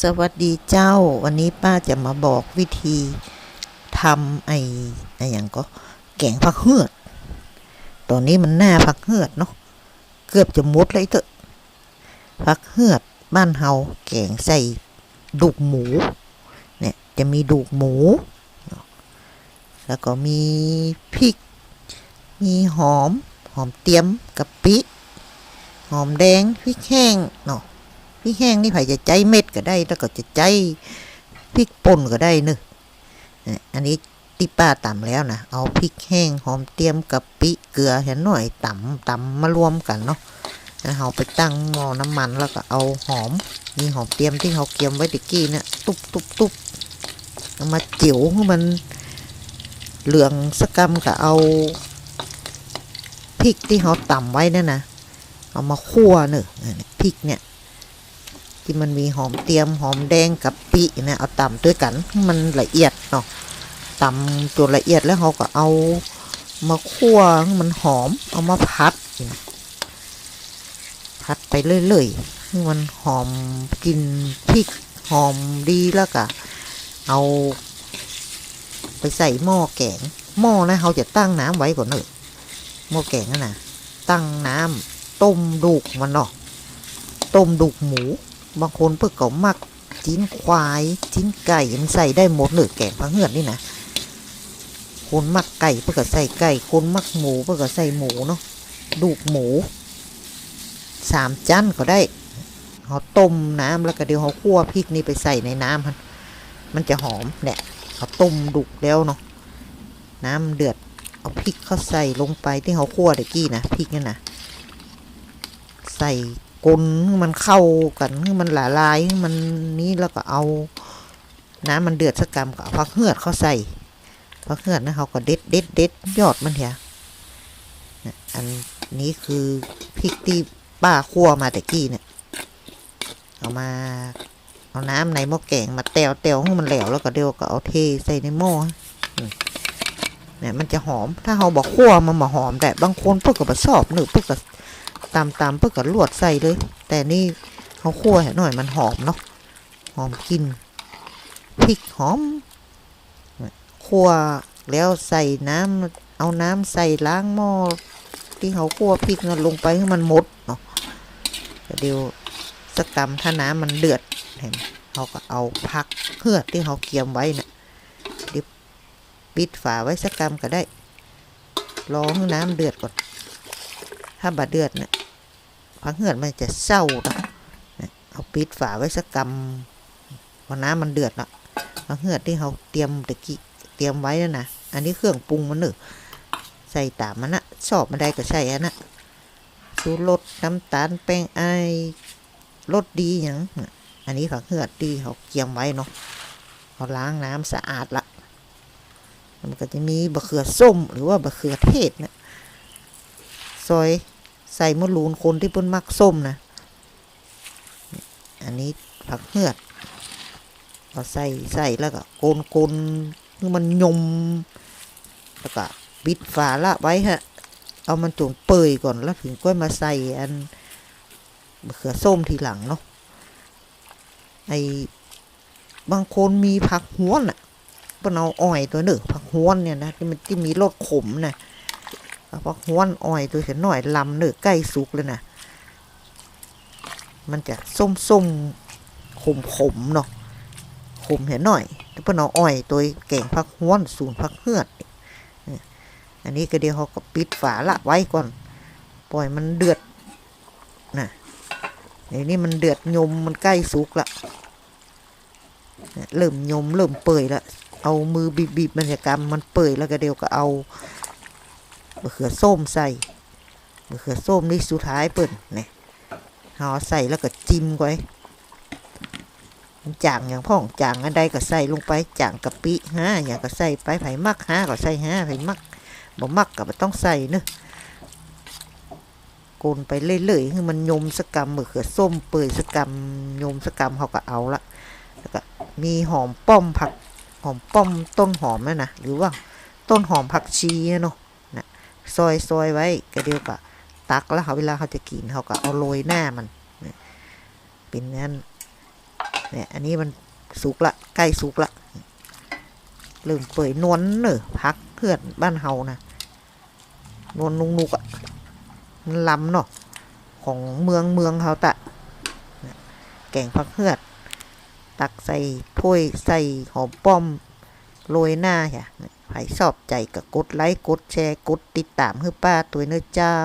สวัสดีเจ้า วันนี้ป้าจะมาบอกวิธีทำไอ้ไอ้อย่างก็แกงผักเหือดตอนนี้มันหน้าผักเหือดเนาะเกือบจะมดเลยเถอะผักเหือดบ้านเฮาแกงใส่ดูกหมูเนี่ยจะมีดูกหมู แล้วก็มีพริก มีหอม หอมเตรียมกะปิ หอมแดงพริกแห้งเนาะ พริกแห้งนี่ไผ่จะใจเม็ดก็ได้ แล้วก็จะใจพริกป่นก็ได้เนอะอันนี้ที่ป้าตำแล้วนะเอาพริกแห้งหอมเตรียมกับปิเกลือเห็นหน่อยตำตำมารวมกันเนาะแล้วเราไปตั้งหม้อน้ำมันแล้วก็เอาหอมมีหอมเตรียมที่เขาเกียมไว้ตะกี้เนี่ยตุบตุบตุบเอามาเจียวให้มันเหลืองสกกำกับเอาพริกที่เขาตำไว้นั่นนะเอามาคั่วเนอะพริกเนี่ย ที่มันมีหอมเตียมหอมแดงกับปีนี่ยเอาตำด้วยกันมันละเอียดเนาะตำจนละเอียดแล้วเขาก็เอามาคั่วมันหอมเอามาพัดนะพัดไปเรื่อยๆมันหอมกลินพริกหอมดีแล้วก็เอา ไปใส่หม้อแกงหม้อนะเขาจะตั้งน้ำไว้ก่อนเนอะหม้อแกงนั่นนะตั้งน้ำต้มดูกมันเนาะต้มดูกหมู บางคนเพื่อก็มักจิ้นควายจิ้นไก่มันใส่ได้หมดเลยแกงพังเหือดนี่นะคนมักไก่เพื่อก็ใส่ไก่ คนมักหมูเพื่อก็ใส่หมูเนาะดูกหมูสามจานก็ได้เขาต้มน้ำแล้วก็เดี๋ยวเขาคั่วพริกนี่ไปใส่ในน้ำมันมันจะหอมเนี่ยเขาต้มดุกแล้วเนาะน้ำเดือดเอาพริกเขาใส่ลงไปที่เขาคั่วตะกี้นะพริกนี่นะใส่ กลนมันเข้ากันมันละลายมันนี้แล้วก็เอาน้ำมันเดือดสักกรัมก็เอาผักเหือดเขาใส่ผักเหือดนะเขาก็เด็ดเด็ดเด็ดยอดมันเถอะอันนี้คือพริกที่ป้าคั่วมาแต่กี้เนี่ยเอามาเอาน้ำในหม้อแกงมาแตวแตวให้มันแหลวแล้วก็เดี๋ยวก็เอาเทใส่ในหม้อเนี่ยมันจะหอมถ้าเราบอกคั่วมันมาหอมแต่บางคนเพื่อก็บชอบหนึ่งเพื่อก็ ตามตามเพื่อกับลวดใส่เลย แต่นี่เขาคั่วให้หน่อยมันหอมเนาะหอมกินพริกหอมคั่วแล้วใส่น้ำเอาน้ำใส่ล้างหม้อที่เขาคั่วพริกนั้นลงไปให้มันหมดเนาะเดี๋ยวสักกรรมถ้าน้ำมันเดือดเห็นเขาก็เอาพักเหือที่เขาเกียมไว้นะ่ะเดี๋ยวปิดฝาไว้สักกรรมก็ได้รอให้น้ำเดือดก่อน ถ้าบาเดือดเนี่ยพังเหือดมันจะเศร้านะเอาปิดฝาไว้สักกำพอน้ำมันเดือดละพังเหือดที่เขาเตรียมตะกี้เตรียมไว้แล้วนะอันนี้เครื่องปรุงมันเนอะใส่ตามมันนะชอบมาได้ก็ใช่อันนะสูรสน้ำตาลแป้งไอรสดีอย่างอันนี้ผักเหือดที่เขาเตรียมไว้เนาะเขาล้างน้ำสะอาดละมันก็จะมีบะเขือส้มหรือว่าบะเขือเทศเนะ ซอยใส่มะรูนคนที่เพิ่นมักส้มนะอันนี้ผักเหือดก็ใส่ใส่แล้วก็โกนโกนมันยม แล้วก็ปิดฝาละไว้ฮะ เอามันจนเปื่อยก่อนแล้วถึงก็มาใส่อันมะเขือส้มทีหลังเนาะไอบางคนมีผักห้วนอะเพิ่นเอาอ้อยตัวหนึ่งผักห้วนเนี่ยนะที่มันที่มีรสขมนะเอา พักห้วนอ้อยตัวเสียหน่อยลำเนื้อใกล้สุกเลยนะมันจะส้มส้มขมขมๆเนาะขมเห็นหน่อยแต่เพิ่นเอาอ้อยตัวแก่งพักห้วนสูนพักเฮือดนี่อันนี้ก็เดี๋ยวเขาก็ปิดฝาละไว้ก่อน ปล่อยมันเดือดนะเดี๋ยวนี้มันเดือดยมมันใกล้สุกละเริ่มยมเริ่มเปื่อยละเอามือบีบๆมันจะกำมันเปื่อยแล้วก็เดี๋ยวก็เอา มะเขือส้มใส่มะเขือส้มนี่สุดท้ายเปิ่นเนี่ยเอใส่แล้วก็จิ้มไว้มันจางอย่างพ่องจางอันใดก็ใส่ลงไปจางกะปิฮะอย่างก็ใส่ไปไผ่มักฮะก็ใส่ฮะไผ่มักบ่มักก็บ่ต้องใส่เนอะกนไปเรื่อยๆให้มันยมสกกรรมมะเขือส้มเปื่อยสกกรรมยมสกกรรมเขาก็เอาละแล้วก็มีหอมป้อมผักหอมป้อมต้นหอมนั่นนะหรือว่าต้นหอมผักชีเนาะ ซอยซอยไว้ก็เดียวก็ตักแล้วเขาเวลาเขาจะกินเขาก็เอาโรยหน้ามันเป็นงั้นเนี่ยอันนี้มันสุกละใกล้สุกละเริ่มเปื่อยนวลเนอะพักเพื่อนบ้านเฮานะนวลนุงนุกอะมันล้ำเนาะของเมืองเมืองเฮาตะแกงผักเฮือด ตักใส่ถ้วยใส่หอมป้อม โรยหน้าค่ะใครชอบใจก็กดไลค์กดแชร์กดติดตามคือป้าตัวเนื้อเจ้า